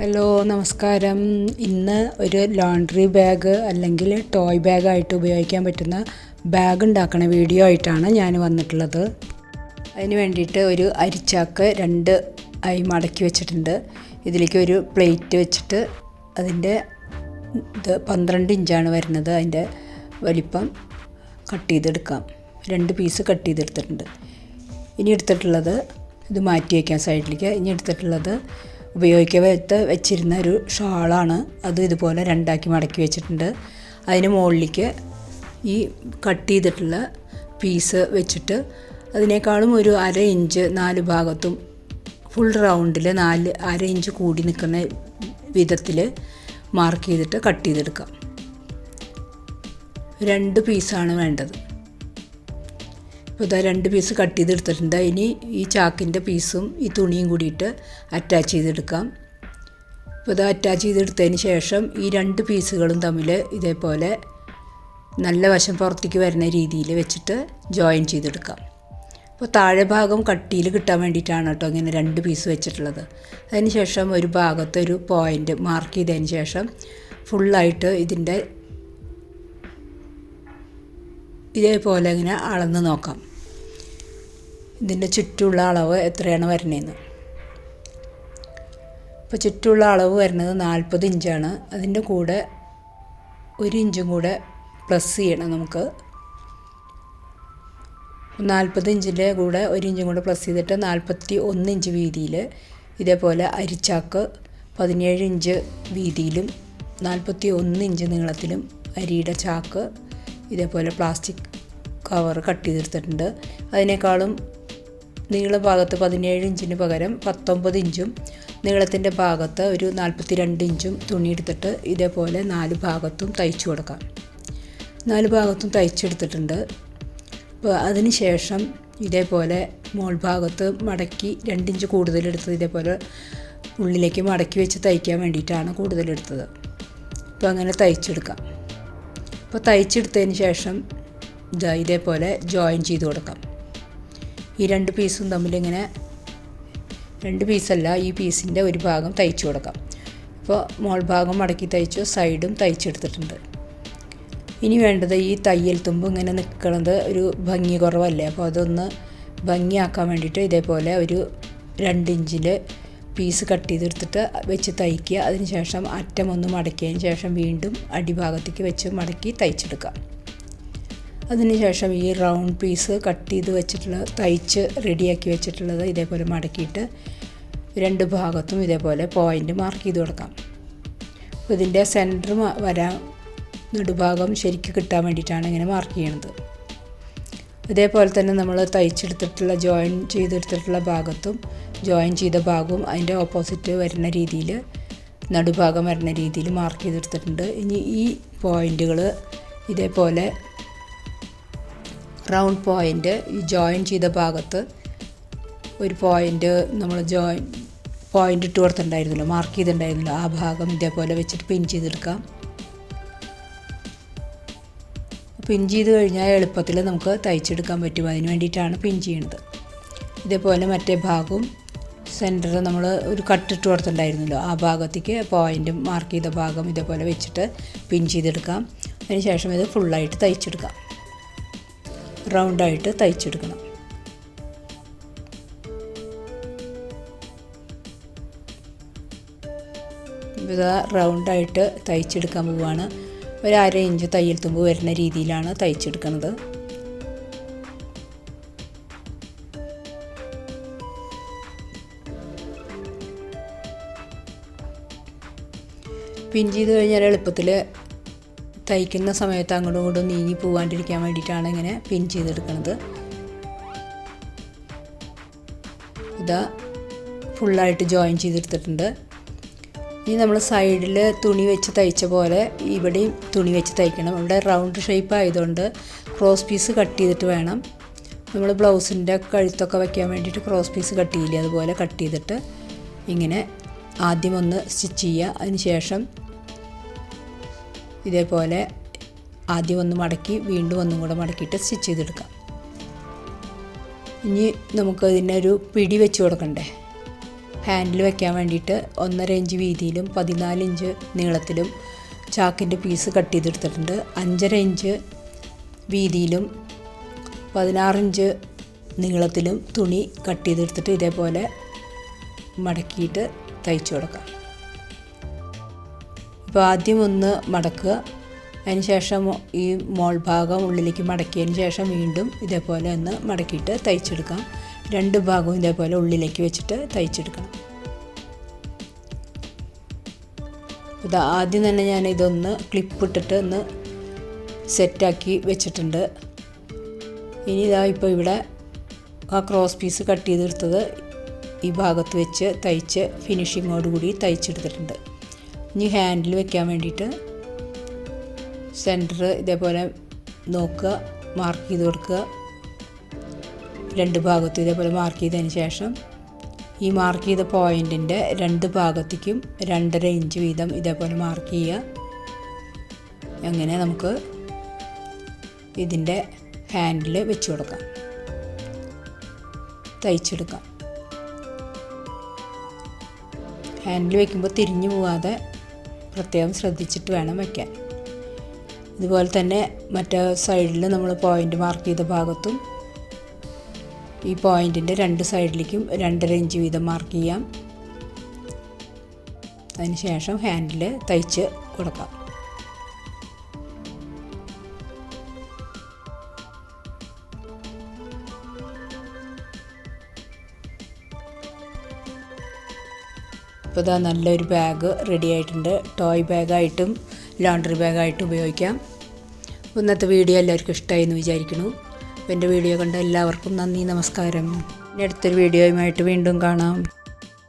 Hello നമസ്കാരം. ഇന്ന് ഒരു ലോണ്ടറി ബാഗ് അല്ലെങ്കിൽ ടോയ് ബാഗായിട്ട് ഉപയോഗിക്കാൻ പറ്റുന്ന ബാഗ് ഉണ്ടാക്കണ വീഡിയോ ആയിട്ടാണ് ഞാൻ വന്നിട്ടുള്ളത്. അതിന് വേണ്ടിയിട്ട് ഒരു അരിച്ചാക്ക് രണ്ട് ആയി മടക്കി വെച്ചിട്ടുണ്ട്. ഇതിലേക്ക് ഒരു പ്ലേറ്റ് വെച്ചിട്ട് അതിന്റെ ഇത് പന്ത്രണ്ട് ഇഞ്ചാണ് വരുന്നത്. അതിന്റെ വലിപ്പം കട്ട് ചെയ്തെടുക്കാം. രണ്ട് പീസ് കട്ട് ചെയ്തെടുത്തിട്ടുണ്ട്. ഇനി എടുത്തിട്ടുള്ളത് ഇത് മാറ്റി വയ്ക്കാം സൈഡിലേക്ക് ഇനി എടുത്തിട്ടുള്ളത് ഉപയോഗിക്കാത്ത വെച്ചിരുന്ന ഒരു ഷാളാണ് അത് ഇതുപോലെ രണ്ടാക്കി മടക്കി വെച്ചിട്ടുണ്ട്. അതിന് മുകളിലേക്ക് ഈ കട്ട് ചെയ്തിട്ടുള്ള പീസ് വെച്ചിട്ട് അതിനേക്കാളും ഒരു അര ഇഞ്ച് നാല് ഭാഗത്തും ഫുൾ റൗണ്ടിൽ നാല് അര ഇഞ്ച് കൂടി നിൽക്കുന്ന വിധത്തിൽ മാർക്ക് ചെയ്തിട്ട് കട്ട് ചെയ്തെടുക്കാം. രണ്ട് പീസാണ് വേണ്ടത്. ഇപ്പോൾ ഇതാ രണ്ട് പീസ് കട്ട് ചെയ്തെടുത്തിട്ടുണ്ട്. ഇനി ഈ ചാക്കിന്റെ പീസും ഈ തുണിയും കൂടിയിട്ട് അറ്റാച്ച് ചെയ്തെടുക്കാം. അപ്പോൾ ഇത് അറ്റാച്ച് ചെയ്തെടുത്തതിന് ശേഷം ഈ രണ്ട് പീസുകളും തമ്മിൽ ഇതേപോലെ നല്ല വശം പുറത്തേക്ക് വരുന്ന രീതിയിൽ വെച്ചിട്ട് ജോയിൻ ചെയ്തെടുക്കാം. അപ്പോൾ താഴെ ഭാഗം കട്ടിയിൽ കിട്ടാൻ വേണ്ടിയിട്ടാണ് കേട്ടോ ഇങ്ങനെ രണ്ട് പീസ് വെച്ചിട്ടുള്ളത്. അതിന് ശേഷം ഒരു ഭാഗത്ത് ഒരു പോയിന്റ് മാർക്ക് ചെയ്തതിന് ശേഷം ഫുള്ളായിട്ട് ഇതിന്റെ ഇതേപോലെ ഇങ്ങനെ അളന്ന് നോക്കാം. ഇതിന്റെ ചുറ്റുമുള്ള അളവ് എത്രയാണ് വരണേന്ന് ഇപ്പോൾ ചുറ്റുമുള്ള അളവ് വരുന്നത് നാൽപ്പത് ഇഞ്ചാണ്. അതിന്റെ കൂടെ ഒരു ഇഞ്ചും കൂടെ പ്ലസ് ചെയ്യണം നമുക്ക്. നാൽപ്പത് ഇഞ്ചിന്റെ കൂടെ ഒരു ഇഞ്ചും കൂടെ പ്ലസ് ചെയ്തിട്ട് നാൽപ്പത്തി ഒന്ന് ഇഞ്ച് വീതിയിൽ ഇതേപോലെ അരിച്ചാക്ക് പതിനേഴ് ഇഞ്ച് വീതിയിലും നാൽപ്പത്തി ഒന്ന് ഇഞ്ച് നീളത്തിലും അരിയുടെ ചാക്ക് ഇതേപോലെ പ്ലാസ്റ്റിക് കവർ കട്ട് ചെയ്തെടുത്തിട്ടുണ്ട്. അതിനേക്കാളും നീള ഭാഗത്ത് പതിനേഴ് ഇഞ്ചിന് പകരം പത്തൊമ്പത് ഇഞ്ചും നീളത്തിന്റെ ഭാഗത്ത് ഒരു നാൽപ്പത്തി രണ്ട് ഇഞ്ചും തുണി എടുത്തിട്ട് ഇതേപോലെ നാല് ഭാഗത്തും തയ്ച്ചു കൊടുക്കാം. നാല് ഭാഗത്തും തയ്ച്ചെടുത്തിട്ടുണ്ട്. അപ്പോൾ അതിന് ശേഷം ഇതേപോലെ മോൾ ഭാഗത്ത് മടക്കി രണ്ടിഞ്ച് കൂടുതലെടുത്തത് ഇതേപോലെ ഉള്ളിലേക്ക് മടക്കി വെച്ച് തയ്ക്കാൻ വേണ്ടിയിട്ടാണ് കൂടുതലെടുത്തത് അപ്പോൾ അങ്ങനെ തയ്ച്ചെടുക്കാം. അപ്പോൾ തയ്ച്ചെടുത്തതിന് ശേഷം ഇതേപോലെ ജോയിൻ ചെയ്ത് കൊടുക്കാം. ഈ രണ്ട് പീസും തമ്മിലിങ്ങനെ രണ്ട് പീസല്ല ഈ പീസിന്റെ ഒരു ഭാഗം തയ്ച്ചു കൊടുക്കാം. ഇപ്പോൾ മോൾ ഭാഗം മടക്കി തയ്ച്ചു സൈഡും തയ്ച്ചെടുത്തിട്ടുണ്ട്. ഇനി വേണ്ടത് ഈ തയ്യൽ തുമ്പ് ഇങ്ങനെ നിൽക്കുന്നത് ഒരു ഭംഗി കുറവല്ലേ? അപ്പോൾ അതൊന്ന് ഭംഗിയാക്കാൻ വേണ്ടിയിട്ട് ഇതേപോലെ ഒരു രണ്ട് ഇഞ്ചിൽ പീസ് കട്ട് ചെയ്തെടുത്തിട്ട് വെച്ച് തയ്ക്കുക. അതിന് ശേഷം അറ്റം ഒന്ന് മടക്കിയതിന് ശേഷം വീണ്ടും അടിഭാഗത്തേക്ക് വെച്ച് മടക്കി തയ്ച്ചെടുക്കാം അതിന് ശേഷം ഈ റൗണ്ട് പീസ് കട്ട് ചെയ്ത് വെച്ചിട്ടുള്ള തയ്ച്ച് റെഡിയാക്കി വെച്ചിട്ടുള്ളത് ഇതേപോലെ മടക്കിയിട്ട് രണ്ട് ഭാഗത്തും ഇതേപോലെ പോയിന്റ് മാർക്ക് ചെയ്ത് കൊടുക്കാം. അപ്പോൾ ഇതിന്റെ സെന്റർ വരാൻ നടുഭാഗം ശരിക്ക് കിട്ടാൻ വേണ്ടിയിട്ടാണ് ഇങ്ങനെ മാർക്ക് ചെയ്യണത്. ഇതേപോലെ തന്നെ നമ്മൾ തയ്ച്ചെടുത്തിട്ടുള്ള ജോയിൻ ചെയ്തെടുത്തിട്ടുള്ള ഭാഗത്തും ജോയിൻ ചെയ്ത ഭാഗവും അതിന്റെ ഓപ്പോസിറ്റ് വരുന്ന രീതിയിൽ നടുഭാഗം വരുന്ന രീതിയിൽ മാർക്ക് ചെയ്തെടുത്തിട്ടുണ്ട്. ഇനി ഈ പോയിന്റുകൾ ഇതേപോലെ റൗണ്ട് പോയിന്റ് ഈ ജോയിൻ ചെയ്ത ഭാഗത്ത് ഒരു പോയിന്റ് നമ്മൾ ജോയിൻ പോയിന്റ് ഇട്ട് കൊടുത്തിട്ടുണ്ടായിരുന്നല്ലോ മാർക്ക് ചെയ്തിട്ടുണ്ടായിരുന്നല്ലോ. ആ ഭാഗം ഇതേപോലെ വെച്ചിട്ട് പിൻ ചെയ്തെടുക്കാം. പിൻ ചെയ്ത് കഴിഞ്ഞാൽ എളുപ്പത്തിൽ നമുക്ക് തയ്ച്ചെടുക്കാൻ പറ്റും. അതിന് വേണ്ടിയിട്ടാണ് പിൻ ചെയ്യുന്നത് ഇതേപോലെ മറ്റേ ഭാഗവും സെന്റർ നമ്മൾ ഒരു കട്ടിട്ട് കൊടുത്തിട്ടുണ്ടായിരുന്നല്ലോ. ആ ഭാഗത്തേക്ക് പോയിന്റ് മാർക്ക് ചെയ്ത ഭാഗം ഇതേപോലെ വെച്ചിട്ട് പിൻ ചെയ്തെടുക്കാം. അതിന് ശേഷം ഇത് ഫുള്ളായിട്ട് തയ്ച്ചെടുക്കാം. റൗണ്ടായിട്ട് തയ്ച്ചെടുക്കണം. ഇതാ റൗണ്ടായിട്ട് തയ്ച്ചെടുക്കാൻ പോവുകയാണ് ഒരു അര ഇഞ്ച് തയ്യൽ തുമ്പ് വരുന്ന രീതിയിലാണ് തയ്ച്ചെടുക്കുന്നത് പിൻ ചെയ്ത് കഴിഞ്ഞാൽ എളുപ്പത്തിൽ തയ്ക്കുന്ന സമയത്ത് അങ്ങോട്ടും ഇങ്ങോട്ടും നീങ്ങി പോകാണ്ടിരിക്കാൻ വേണ്ടിയിട്ടാണ് ഇങ്ങനെ പിൻ ചെയ്തെടുക്കുന്നത് ഇതാ ഫുള്ളായിട്ട് ജോയിൻ ചെയ്തെടുത്തിട്ടുണ്ട്. ഇനി നമ്മൾ സൈഡിൽ തുണി വെച്ച് തയ്ച്ച പോലെ ഇവിടെയും തുണി വെച്ച് തയ്ക്കണം. ഇവിടെ റൗണ്ട് ഷേപ്പ് ആയതുകൊണ്ട് ക്രോസ് പീസ് കട്ട് ചെയ്തിട്ട് വേണം. നമ്മൾ ബ്ലൗസിന്റെ കഴുത്തൊക്കെ വയ്ക്കാൻ വേണ്ടിയിട്ട് ക്രോസ് പീസ് കട്ട് ചെയ്യില്ലേ? അതുപോലെ കട്ട് ചെയ്തിട്ട് ഇങ്ങനെ ആദ്യം ഒന്ന് സ്റ്റിച്ച് ചെയ്യുക. അതിന് ശേഷം ഇതേപോലെ ആദ്യം ഒന്ന് മടക്കി വീണ്ടും ഒന്നും കൂടെ മടക്കിയിട്ട് സ്റ്റിച്ച് ചെയ്തെടുക്കാം. ഇനി നമുക്ക് ഇതിനൊരു പിടി വെച്ച് കൊടുക്കണ്ടേ? ഹാൻഡിൽ വെക്കാൻ വേണ്ടിയിട്ട് ഒന്നര ഇഞ്ച് വീതിയിലും പതിനാല് ഇഞ്ച് നീളത്തിലും ചാക്കിന്റെ പീസ് കട്ട് ചെയ്തെടുത്തിട്ടുണ്ട്. അഞ്ചര ഇഞ്ച് വീതിയിലും പതിനാറിഞ്ച് നീളത്തിലും തുണി കട്ട് ചെയ്തെടുത്തിട്ട് ഇതേപോലെ മടക്കിയിട്ട് തയ്ച്ചു കൊടുക്കാം. ഇപ്പോൾ ആദ്യം ഒന്ന് മടക്കുക. അതിന് ശേഷം ഈ മോൾ ഭാഗം ഉള്ളിലേക്ക് മടക്കിയതിന് ശേഷം വീണ്ടും ഇതേപോലെ ഒന്ന് മടക്കിയിട്ട് തയ്ച്ചെടുക്കാം. രണ്ട് ഭാഗവും ഇതേപോലെ ഉള്ളിലേക്ക് വെച്ചിട്ട് തയ്ച്ചെടുക്കണം. ഇത് ആദ്യം തന്നെ ഞാൻ ഇതൊന്ന് ക്ലിപ്പ് ഇട്ടിട്ട് ഒന്ന് സെറ്റാക്കി വെച്ചിട്ടുണ്ട്. ഇനി ഇതാ ഇപ്പോൾ ഇവിടെ ആ ക്രോസ് പീസ് കട്ട് ചെയ്തെടുത്തത് ഈ ഭാഗത്ത് വെച്ച് തയ്ച്ച് ഫിനിഷിങ്ങോടുകൂടി തയ്ച്ചെടുത്തിട്ടുണ്ട്. ഇനി ഹാൻഡിൽ വെക്കാൻ വേണ്ടിയിട്ട് സെന്റർ ഇതേപോലെ നോക്കുക മാർക്ക് ചെയ്ത് കൊടുക്കുക. രണ്ട് ഭാഗത്തും ഇതേപോലെ മാർക്ക് ചെയ്തതിന് ശേഷം ഈ മാർക്ക് ചെയ്ത പോയിന്റിന്റെ രണ്ട് ഭാഗത്തേക്കും രണ്ടര ഇഞ്ച് വീതം ഇതേപോലെ മാർക്ക് ചെയ്യുക. അങ്ങനെ നമുക്ക് ഇതിന്റെ ഹാൻഡിൽ വെച്ച് കൊടുക്കാം. തയ്ച്ചെടുക്കാം. ഹാൻഡിൽ വയ്ക്കുമ്പോൾ തിരിഞ്ഞു പോവാതെ പ്രത്യേകം ശ്രദ്ധിച്ചിട്ട് വേണം വയ്ക്കാൻ ഇതുപോലെ തന്നെ മറ്റേ സൈഡിൽ നമ്മൾ പോയിന്റ് മാർക്ക് ചെയ്ത ഭാഗത്തും ഈ പോയിന്റിന്റെ രണ്ട് സൈഡിലേക്കും രണ്ടര ഇഞ്ച് വീതം മാർക്ക് ചെയ്യാം. അതിന് ശേഷം ഹാൻഡിൽ തയ്ച്ച് കൊടുക്കാം. ഇപ്പോൾ ഇതാ നല്ലൊരു ബാഗ് റെഡി ആയിട്ടുണ്ട്. ടോയ് ബാഗായിട്ടും ലോണ്ടറി ബാഗായിട്ടും ഉപയോഗിക്കാം. ഇന്നത്തെ വീഡിയോ എല്ലാവർക്കും ഇഷ്ടമായി എന്ന് വിചാരിക്കുന്നു. എന്റെ വീഡിയോ കണ്ട എല്ലാവർക്കും നന്ദി നമസ്കാരം. ഇനി അടുത്തൊരു വീഡിയോയുമായിട്ട് വീണ്ടും കാണാം.